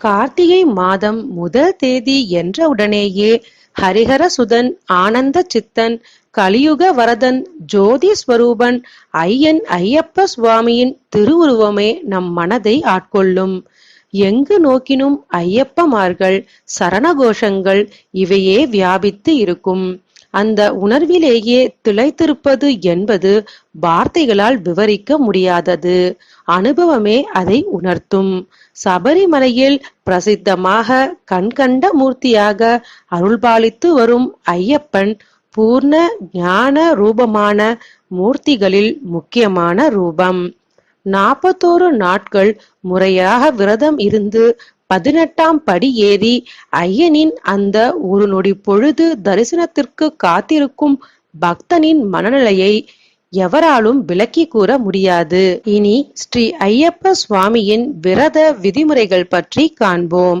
கார்த்திகை மாதம் முதல் தேதி என்றவுடனேயே ஹரிஹர சுதன் ஆனந்த சித்தன் கலியுக வரதன் ஜோதி ஸ்வரூபன் ஐயன் ஐயப்ப சுவாமியின் திருவுருவமே நம் மனதை ஆட்கொள்ளும். எங்கு நோக்கினும் ஐயப்பமார்கள் சரணகோஷங்கள் இவையே வியாபித்து இருக்கும். அந்த உணர்விலேயே திளைத்திருப்பது என்பது வார்த்தைகளால் விவரிக்க முடியாதது. அனுபவமே அதை உணர்த்தும். சபரிமலையில் பிரசித்தமாக கண்கண்ட மூர்த்தியாக அருள்பாலித்து வரும் ஐயப்பன் பூர்ண ஞான ரூபமான மூர்த்திகளில் முக்கியமான ரூபம். நாற்பத்தோரு நாட்கள் முறையாக விரதம் இருந்து பதினெட்டாம் படி ஏறி ஐயனின் அந்த ஒரு நொடி பொழுது தரிசனத்திற்கு காத்திருக்கும் பக்தனின் மனநிலையை எவராலும் விளக்கி கூற முடியாது. இனி ஸ்ரீ ஐயப்ப சுவாமியின் விரத விதிமுறைகள் பற்றி காண்போம்.